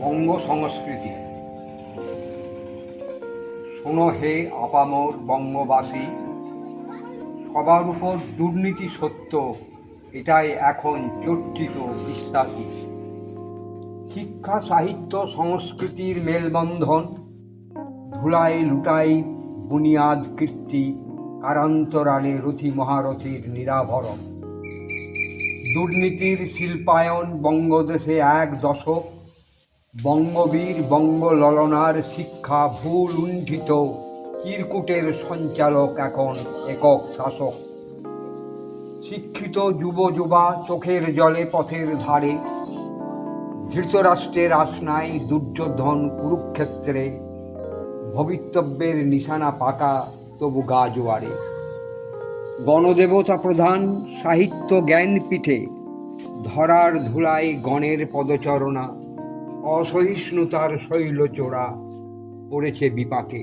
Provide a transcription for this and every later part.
বঙ্গ সংস্কৃতি শোনো হে আপামর বঙ্গবাসী, সবার উপর দুর্নীতি সত্য, এটাই এখন চর্চিত বিশ্বাসী। শিক্ষা, সাহিত্য, সংস্কৃতির মেলবন্ধন, ধুলাই লুটাই, বুনিয়াদ কীর্তি কারান্তরালে রথি মহারথীর নিরাভরণ। দুর্নীতির শিল্পায়ন বঙ্গদেশে এক দশক, বঙ্গবীর বঙ্গললনার শিক্ষা ভুল লুণ্ঠিত চিরকুটের সঞ্চালক এখন একক শাসক। শিক্ষিত যুব যুবা চোখের জলে পথের ধারে, ধৃতরাষ্ট্রের আসনায় দুর্যোধন কুরুক্ষেত্রে, ভবিতব্যের নিশানা পাকা তবু গা জোয়ারে। গণদেবতা প্রধান সাহিত্য জ্ঞান পিঠে ধরার ধুলায় গণের পদচরণা, অসহিষ্ণুতার শৈলচোরা পড়েছে বিপাকে।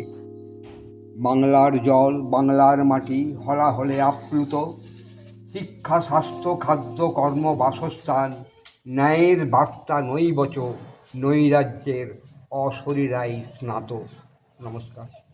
বাংলার জল বাংলার মাটি হলাহলে আপ্লুত, শিক্ষা, স্বাস্থ্য, খাদ্য, কর্ম, বাসস্থান, ন্যায়ের বার্তা নৈবচ, নৈরাজ্যের অশরীরাই স্নাত। নমস্কার।